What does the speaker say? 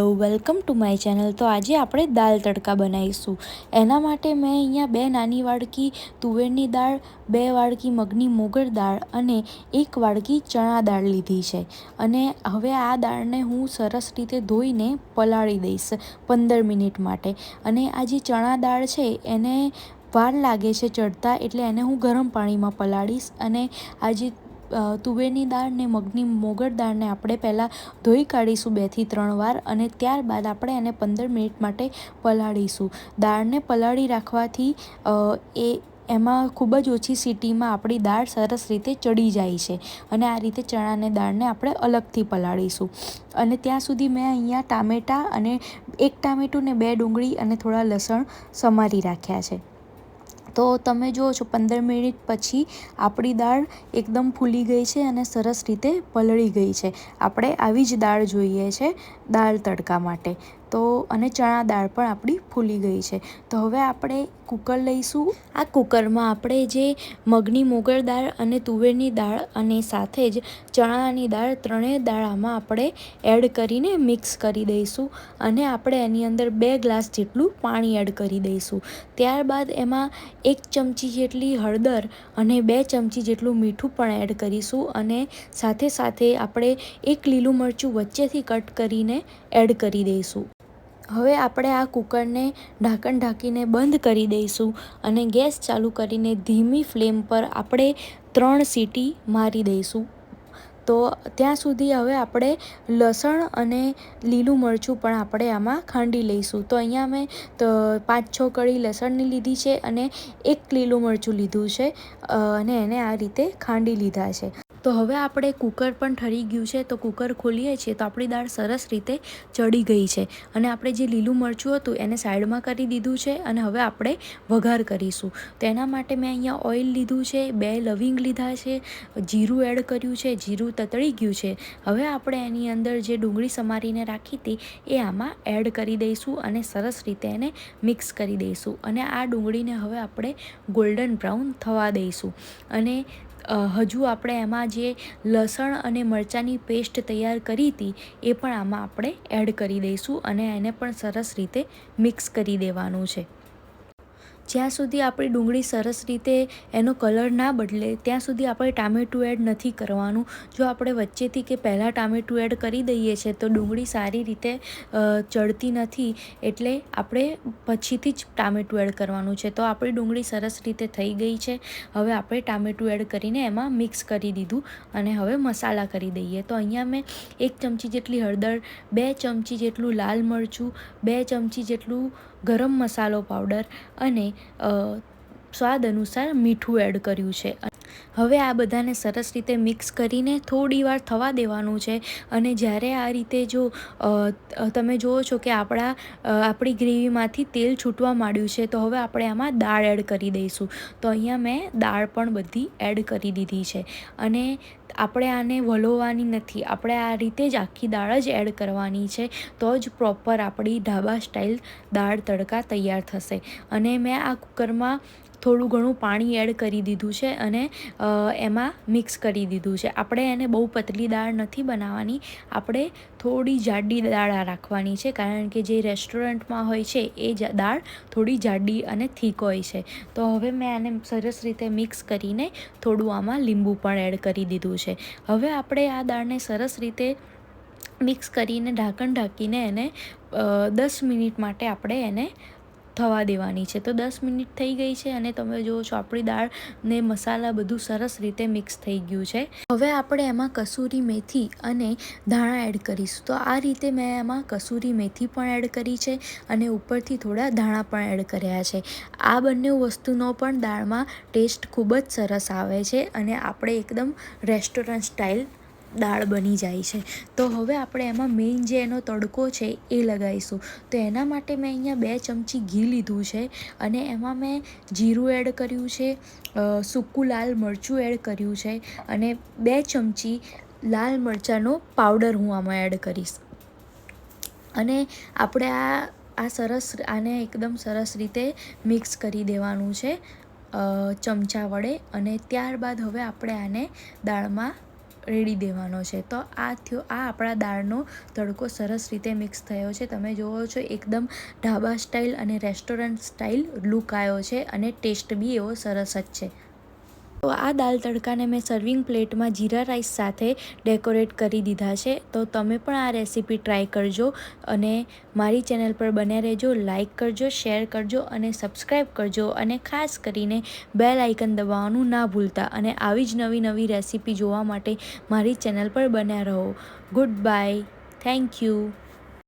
Welcome to my channel. તો આજે આપણે દાલ તડકા બનાવીશું. એના માટે મેં અહીંયા બે નાની વાડકી તુવેરની દાળ, બે વાડકી મગની મોગર દાળ અને એક વાડકી ચણા દાળ લીધી છે. અને હવે આ દાળને હું સરસ રીતે ધોઈને પલાળી દઈશ પંદર મિનિટ માટે. અને આ જે ચણા દાળ છે, એને વાર લાગે છે ચડતા એટલે એને હું ગરમ પાણીમાં પલાળીશ અને આ જે તુવેરની દાળ ને મગની મોગર દાળને આપણે પહેલાં ધોઈ કાઢીશું બેથી ત્રણ વાર અને ત્યારબાદ આપણે એને પંદર મિનિટ માટે પલાળીશું. દાળને પલાળી રાખવાથી એ, એમાં ખૂબ જ ઓછી સીટીમાં આપણી દાળ સરસ રીતે ચડી જાય છે અને આ રીતે ચણાને દાળને આપણે અલગથી પલાળીશું. અને ત્યાં સુધી મેં અહીંયા ટામેટાં અને એક ટામેટું ને બે ડુંગળી અને થોડા લસણ સમારી રાખ્યા છે. તો તમે જુઓ છો, પંદર મિનિટ પછી આપણી દાળ એકદમ ફૂલી ગઈ છે અને સરસ રીતે પલળી ગઈ છે. આપણે આવી જ દાળ જોઈએ છે, દાળ તડકા માટે. તો અને ચણા દાળ પણ આપણી ફૂલી ગઈ છે. તો હવે આપણે કુકર લઈશું. આ કુકરમાં આપણે જે મગની મોગર દાળ અને તુવેરની દાળ અને સાથે જ ચણાની દાળ ત્રણેય દાળ આમાં આપણે એડ કરીને મિક્સ કરી દઈશું અને આપણે એની અંદર બે ગ્લાસ જેટલું પાણી એડ કરી દઈશું. ત્યારબાદ એમાં એક ચમચી જેટલી હળદર અને બે ચમચી જેટલું મીઠું પણ એડ કરીશું અને સાથે સાથે આપણે એક લીલું મરચું વચ્ચેથી કટ કરીને એડ કરી દઈશું. હવે આપણે આ કુકરને ઢાંકણ ઢાંકીને બંધ કરી દઈશું અને ગેસ ચાલુ કરીને ધીમી ફ્લેમ પર આપણે ત્રણ સીટી મારી દઈશું. તો ત્યાં સુધી હવે આપણે લસણ અને લીલું મરચું પણ આપણે આમાં ખાંડી લઈશું. તો અહીંયા મેં પાંચ છ કળી લસણની લીધી છે અને એક લીલું મરચું લીધું છે અને એને આ રીતે ખાંડી લીધા છે. તો હવે આપણે કુકર પણ ઠરી ગયું છે, તો કુકર ખોલીએ છીએ તો આપણી દાળ સરસ રીતે ચડી ગઈ છે. અને આપણે જે લીલું મરચું હતું એને સાઈડમાં કરી દીધું છે અને હવે આપણે વઘાર કરીશું. તો એના માટે મેં અહીંયા ઓઇલ લીધું છે, બે લવિંગ લીધા છે, જીરું એડ કર્યું છે, જીરું તતળી ગયું છે. હવે આપણે એની અંદર જે ડુંગળી સમારીને રાખી હતી એ આમાં એડ કરી દઈશું અને સરસ રીતે એને મિક્સ કરી દઈશું. અને આ ડુંગળીને હવે આપણે ગોલ્ડન બ્રાઉન થવા દઈશું. અને હજુ આપણે એમાં જે લસણ અને મરચાંની પેસ્ટ તૈયાર કરી હતી, એ પણ આમાં આપણે એડ કરી દઈશું અને એને પણ સરસ રીતે મિક્સ કરી દેવાનું છે. જ્યાં સુધી આપણી ડુંગળી સરસ રીતે એનો કલર ના બદલે, ત્યાં સુધી આપણે ટામેટું એડ નથી કરવાનું. જો આપણે વચ્ચેથી કે પહેલાં ટામેટું એડ કરી દઈએ છીએ તો ડુંગળી સારી રીતે ચડતી નથી. એટલે આપણે પછીથી જ ટામેટું એડ કરવાનું છે. તો આપણી ડુંગળી સરસ રીતે થઈ ગઈ છે. હવે આપણે ટામેટું એડ કરીને એમાં મિક્સ કરી દીધું અને હવે મસાલા કરી દઈએ. તો અહીંયા મેં એક ચમચી જેટલી હળદર, બે ચમચી જેટલું લાલ મરચું, બે ચમચી જેટલું ગરમ મસાલો પાવડર અને સ્વાદ અનુસાર મીઠું એડ કર્યું છે. હવે આ બધાને સરસ રીતે મિક્સ કરીને થોડી વાર થવા દેવાનું છે અને જ્યારે આ રીતે જો તમે જુઓ છો કે આપણા આપણી ગ્રેવીમાંથી તેલ છૂટવા માંડ્યું છે, તો હવે આપણે આમાં દાળ એડ કરી દઈશું. તો અહીંયા મેં દાળ પણ બધી એડ કરી દીધી છે. અને આપણે આને વલોવાની નથી. આપણે આ રીતે જ આખી દાળ જ એડ કરવાની છે, તો જ પ્રોપર આપણી ઢાબા સ્ટાઇલ દાળ તડકા તૈયાર થશે. અને મેં આ કુકરમાં થોડું ઘણું પાણી એડ કરી દીધું છે અને એમાં મિક્સ કરી દીધું છે. આપણે એને બહુ પતલી દાળ નથી બનાવવાની. આપણે થોડી જાડી દાળ રાખવાની છે, કારણ કે જે રેસ્ટોરન્ટમાં હોય છે, એ દાળ થોડી જાડી અને થીક હોય છે. તો હવે મેં આને સરસ રીતે મિક્સ કરીને થોડું આમાં લીંબુ પણ એડ કરી દીધું છે. હવે આપણે આ દાળને સરસ રીતે મિક્સ કરીને ઢાંકણ ઢાંકીને એને દસ મિનિટ માટે આપણે એને થવા દેવાની છે. તો દસ મિનિટ થઈ ગઈ છે અને તમે જુઓ છો આપણી દાળ ને મસાલા બધું સરસ રીતે મિક્સ થઈ ગયું છે. હવે આપણે એમાં કસૂરી મેથી અને ધાણા એડ કરીશું. તો આ રીતે મેં એમાં કસૂરી મેથી પણ એડ કરી છે અને ઉપરથી થોડા ધાણા પણ એડ કર્યા છે. આ બંને વસ્તુનો પણ દાળમાં ટેસ્ટ ખૂબ જ સરસ આવે છે અને આપણે એકદમ રેસ્ટોરન્ટ સ્ટાઇલ દાળ બની જાય છે. તો હવે આપણે એમાં મેઇન જે એનો તડકો છે એ લગાવીશું. તો એના માટે મેં અહીંયા બે ચમચી ઘી લીધું છે અને એમાં મેં જીરું એડ કર્યું છે સૂકું લાલ મરચું એડ કર્યું છે અને બે ચમચી લાલ મરચાંનો પાવડર હું આમાં એડ કરીશ. અને આપણે આ આ સરસ આને એકદમ સરસ રીતે મિક્સ કરી દેવાનું છે ચમચા વડે અને ત્યારબાદ હવે આપણે આને દાળમાં રેડી દેવાનો છે. તો આ થયો, આ આપણા દાળનો તડકો સરસ રીતે મિક્સ થયો છે. તમે જુઓ છો એકદમ ઢાબા સ્ટાઇલ અને રેસ્ટોરન્ટ સ્ટાઇલ લુક આવ્યો છે અને ટેસ્ટ બી એવો સરસ જ છે. તો આ દાલ તડકાને મેં સર્વિંગ પ્લેટમાં જીરા રાઈસ સાથે ડેકોરેટ કરી દીધા છે. તો તમે પણ આ રેસીપી ટ્રાય કરજો અને મારી ચેનલ પર બન્યા રહેજો લાઇક કરજો શેર કરજો અને સબસ્ક્રાઈબ કરજો અને ખાસ કરીને બેલ આઇકન દબાવવાનું ના ભૂલતા અને આવી જ નવી નવી રેસીપી જોવા માટે મારી ચેનલ પર બન્યા રહો. Good bye thank you